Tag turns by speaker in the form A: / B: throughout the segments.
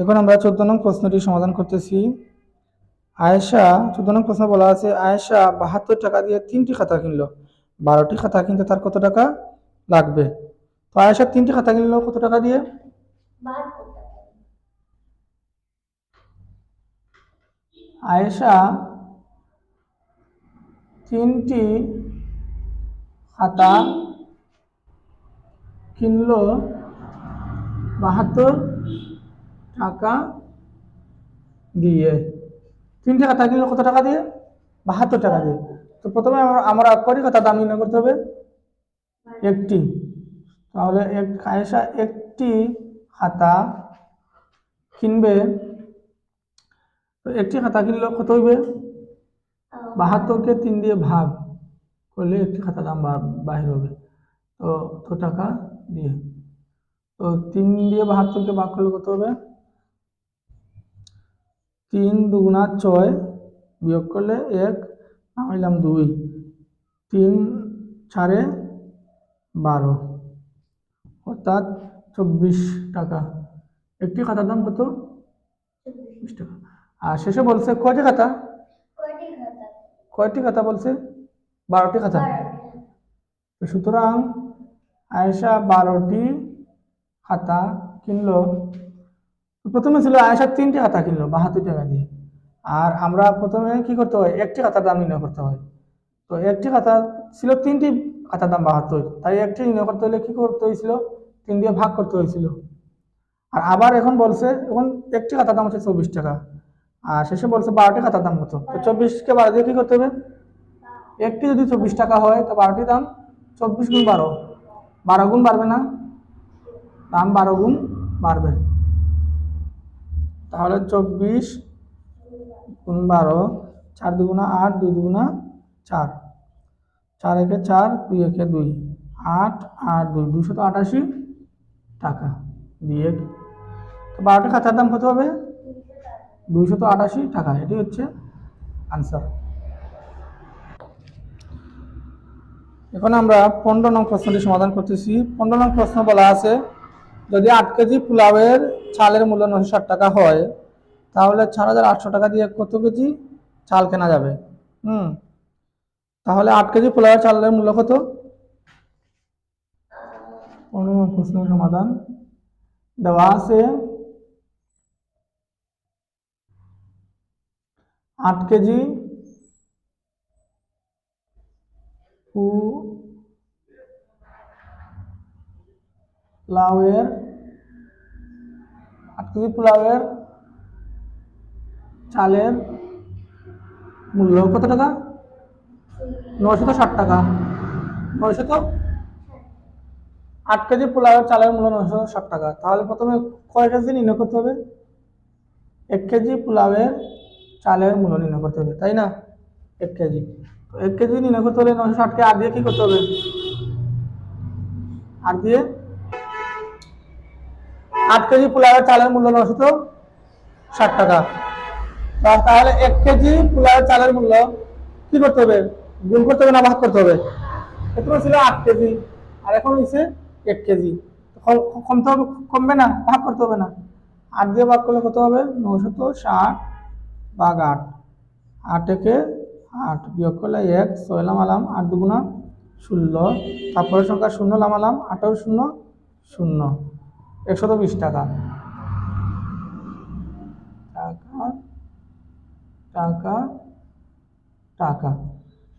A: এখন আমরা চোদ্দ নং প্রশ্নটি সমাধান করতেছি। আয়েশা, চোদ্দ নং প্রশ্ন বলা আছে, আয়েশা বাহাত্তর টাকা দিয়ে তিনটি খাতা কিনলো। বারোটি খাতা কিনতে তার কত টাকা লাগবে? তো আয়েশা তিনটি খাতা কিনলো কত টাকা দিয়ে? আয়েশা তিনটি খাতা কিনলো বাহাত্তর টাকা দিয়ে। তিনটে খাতা কিনলো কত টাকা দিয়ে? বাহাত্তর টাকা দিয়ে। তো প্রথমে আমরা কটি খাতা দাম নির্ণয় করতে হবে। একটি। তাহলে এক, আয়েশা একটি খাতা কিনবে। তো একটি খাতা কিনলে কত হইবে? বাহাত্তরকে তিন দিয়ে ভাগ করলে একটি খাতা দাম বাহির হবে। তো তো টাকা দিয়ে। তো তিন দিয়ে বাহাত্তরকে ভাগ করলে কত হবে? তিন দুগুণা ছয় বিয়োগ করলে এক নামাইলাম দুই। তিন চারে বারো। অর্থাৎ চব্বিশ টাকা। একটি খাতার দাম কত? চব্বিশ টাকা। আর শেষে বলছে কয়টি খাতা? কয়টি খাতা? বলছে? বারোটি খাতা। সুতরাং আয়েশা বারোটি খাতা কিনলো। প্রথমে ছিল আয়েশা তিনটি খাতা কিনলো, বাহাত্তর টাকা দিয়ে। আর আমরা প্রথমে কি করতে হয়, একটি খাতার দাম নির্ণয় করতে হয়। তো একটি খাতা ছিল তিনটি খাতার দাম বাহাত্তর, তাই একটি নির্ণয় করতে হলে কি করতে হয়েছিল, তিন দিয়ে ভাগ করতে হয়েছিল। আর আবার এখন বলছে, এখন একটি খাতার দাম হচ্ছে চব্বিশ টাকা, আর শেষে বলছে বারোটি খাতার দাম কত? তো চব্বিশকে বারো দিয়ে কি করতে হবে? একটি যদি চব্বিশ টাকা হয়, তো বারোটি দাম চব্বিশ গুণ বারো। বারো গুণ বাড়বে না, দাম বারো গুণ বাড়বে। তাহলে চব্বিশ গুণ বারো, চার দুগুণা আট, দুই দুগুণা চার। চার একে চার, দুই একে দুই। আট আট, দুই। দুশত আটাশি টাকা। দিয়ে তো বারোটা খাতার দাম কত হবে? দুইশত আটাশি টাকা। এটি হচ্ছে আনসার এখন আমরা পনেরো নং প্রশ্নটি সমাধান করতেছি। পনেরো নং প্রশ্ন বলা আছে, যদি আট কেজি পোলাওয়ের চালের মূল্য নশো ষাট টাকা হয়, তাহলে চার হাজার আটশো টাকা দিয়ে কত কেজি চাল কেনা যাবে? হুম, তাহলে আট কেজি পোলাওয়ের চালের মূল্য কত? প্রশ্নের সমাধান দেওয়া আছে। আট কেজি পোলাওয়ের কেজি পোলাওয়ের চালের মূল্য কত টাকা? নয়শত ষাট টাকা। নয়শত আট কেজি পোলাওয়ের চালের মূল্য নয়শো ষাট টাকা। তাহলে প্রথমে কয় কেজি নির্ণয় করতে হবে? এক কেজি পোলাওয়ের চালের মূল্য নির্ণয় করতে হবে, তাই না? এক কেজি। তো এক কেজি নির্ণয় করতে হলে নয়শো ষাটকে আর দিয়ে কি করতে হবে? আর দিয়ে আট কেজি পোলাওয়ের চালের মূল্য নশত ষাট টাকা। তাহলে এক কেজি পোলাওয়ের চালের মূল্য কি করতে হবে? গুণ করতে হবে না ভাগ করতে হবে? প্রথমে ছিল আট কেজি, আর এখন হয়েছে এক কেজি। কমতে হবে, কমবে না, ভাগ করতে হবে না। আট দিয়ে ভাগ করলে কত হবে? নশত ষাট ভাগ আট। আট একে আট বিয়োগ করলে এক, ছয় লামালাম আট দুগুণা ষোলো। তারপরে সংখ্যা শূন্য, লামালাম আঠারো শূন্য শূন্য। একশত বিশ টাকা। টাকা টাকা টাকা।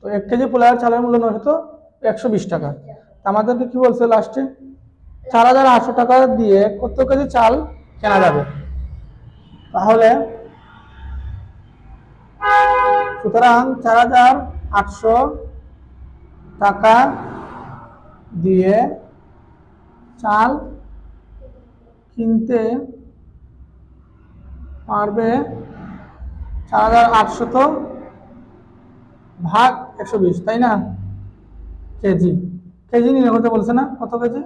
A: তো এক কেজি পোলাওয়ের চালের মূল্য নয় হতো একশো বিশ টাকা। তা আমাদেরকে কি বলছে লাস্টে? চার হাজার আটশো টাকা দিয়ে কত কেজি চাল কেনা যাবে? তাহলে সুতরাং চার হাজার আটশো টাকা দিয়ে চাল কিনতে পারবে চার হাজার আটশত ভাগ একশো বিশ, তাই না? কেজি। কেজি নিয়ে করতে বলছে না, কত কেজি?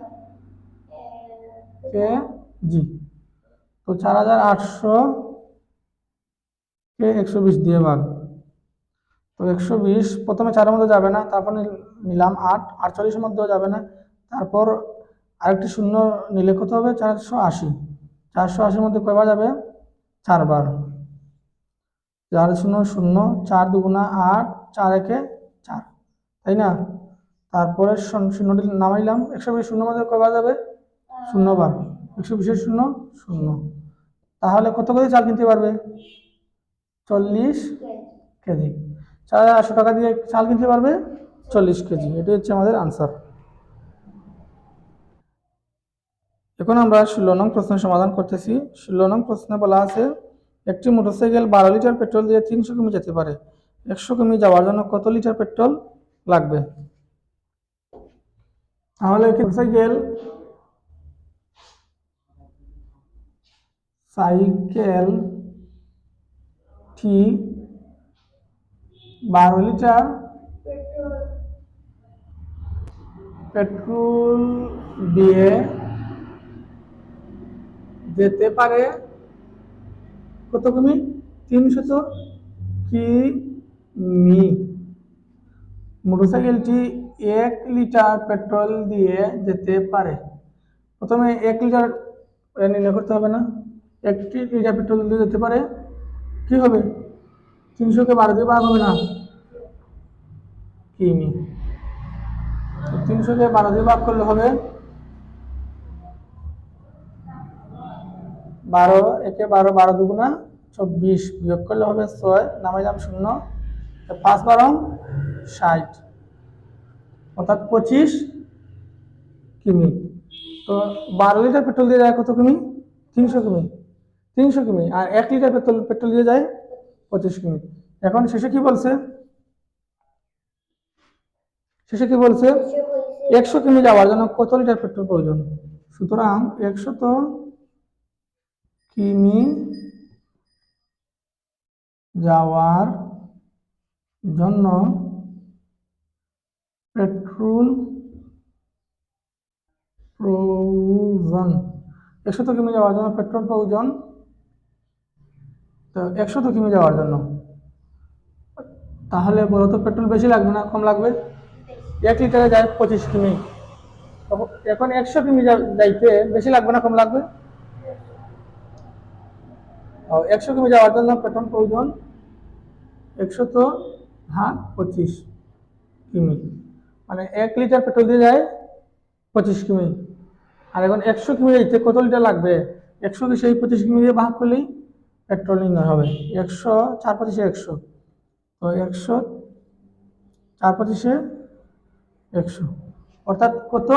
A: কেজি। তো চার হাজার আটশো কে একশো বিশ দিয়ে ভাগ। তো একশো বিশ, প্রথমে চারের মধ্যে যাবে না, তারপর নিলাম আট, আটচল্লিশের মধ্যেও যাবে না, তারপর আরেকটি শূন্য নিলে কত হবে? চারশো আশি। চারশো আশির মধ্যে কয়বার যাবে? চারবার। চার শূন্য শূন্য, চার দুগুণা আট, চার একে চার। তাই না? তারপরে শূন্যটি নামাইলাম। একশো বিশ শূন্য মধ্যে কয়বার যাবে? শূন্যবার। একশো বিশের শূন্য শূন্য। তাহলে কত করে চাল কিনতে পারবে? চল্লিশ কেজি। চার আটশো টাকা দিয়ে চাল কিনতে পারবে? চল্লিশ কেজি। এটি হচ্ছে আমাদের আনসার এখন আমরা ষোলো নং প্রশ্নের সমাধান করতেছি। ষোলো নং প্রশ্নে বলা আছে, একটি মোটরসাইকেল বারো লিটার পেট্রোল দিয়ে তিনশো কিমি যেতে পারে। একশো কিমি যাওয়ার জন্য কত লিটার পেট্রোল লাগবে? তাহলে মোটরসাইকেল সাইকেল টি বারো লিটার পেট্রোল দিয়ে যেতে পারে? কত কিমি? তিনশত কিমি। মোটরসাইকেলটি এক লিটার পেট্রোল দিয়ে যেতে পারে। প্রথমে এক লিটার নির্ণয় করতে হবে না। একটি লিটার পেট্রোল দিয়ে যেতে পারে। কি হবে? তিনশোকে বারো দিয়ে ভাগ হবে না। কি কিমি। তিনশোকে বারো দিয়ে ভাগ করলে হবে বারো, একে বারো বারো দুগুণা চব্বিশ, বিয়োগ করলে হবে ছয় নামে নামাইলাম শূন্য। পাঁচ বারো ষাট, অর্থাৎ পঁচিশ কিমি। তো বারো লিটার পেট্রোল দিয়ে যায় কত কিমি? তিনশো কিমি। তিনশো কিমি, আর এক লিটার পেট্রোল পেট্রোল দিয়ে যায় পঁচিশ কিমি। এখন শেষে কি বলছে? শেষে কি বলছে? একশো কিমি যাওয়ার জন্য কত লিটার পেট্রোল প্রয়োজন? সুতরাং একশো তো কিমি যাওয়ার জন্য পেট্রোল প্রয়োজন। একশত কিমি যাওয়ার জন্য পেট্রোল প্রয়োজন। তো একশত কিমি যাওয়ার জন্য। তাহলে বলো তো পেট্রোল বেশি লাগবে না কম লাগবে? এক লিটারে যায় পঁচিশ কিমি। এখন একশো কিমি যাইতে বেশি লাগবে না কম লাগবে? একশো কিমি যাওয়ার জন্য পেট্রোল প্রয়োজন একশো তো ভাগ পঁচিশ কিমি। মানে এক লিটার পেট্রোল দিয়ে যায় পঁচিশ কিমি। আর এখন একশো কিমি যাইতে কত লিটার লাগবে? একশোকে সেই পঁচিশ কিমি দিয়ে ভাগ করলেই পেট্রোল নির্ণয় হবে। একশো, চার পঁচিশে একশো। তো একশো, চার পঁচিশে একশো। অর্থাৎ কত?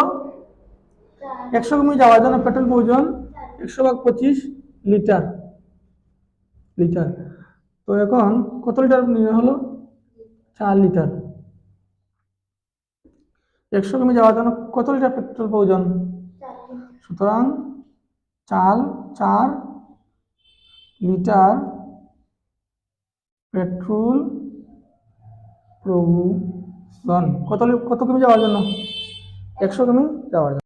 A: একশো কিমি যাওয়ার জন্য পেট্রোল প্রয়োজন একশো ভাগ পঁচিশ লিটার। লিটার। তো এখন কত লিটার নির্ণয় হলো? চার লিটার। একশো কিমি যাওয়ার জন্য কত লিটার পেট্রোল প্রয়োজন? সুতরাং চাল চার লিটার পেট্রোল প্রয়োজন। কত কত কিমি যাওয়ার জন্য? একশো কিমি যাওয়ার জন্য।